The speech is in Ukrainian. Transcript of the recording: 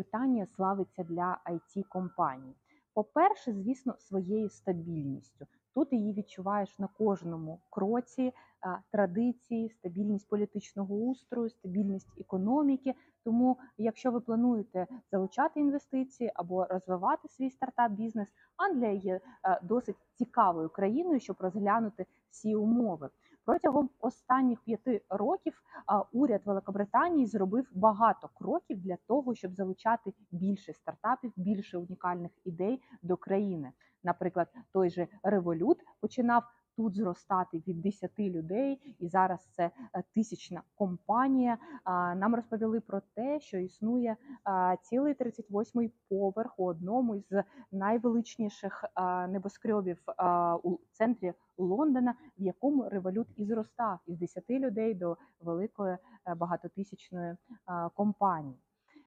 Британія славиться для it компаній По-перше, звісно, своєю стабільністю. Тут її відчуваєш на кожному кроці традиції, стабільність політичного устрою, стабільність економіки. Тому, якщо ви плануєте залучати інвестиції або розвивати свій стартап-бізнес, Англія є досить цікавою країною, щоб розглянути всі умови. Протягом останніх п'яти років уряд Великобританії зробив багато кроків для того, щоб залучати більше стартапів, більше унікальних ідей до країни. Наприклад, той же револют починав тут зростати від 10 людей, і зараз це е, тисячна компанія. Нам розповіли про те, що існує цілий 38-й поверх у одному із найвеличніших небоскребів у центрі Лондона, в якому револют і зростав із 10 людей до великої е, багатотисячної компанії.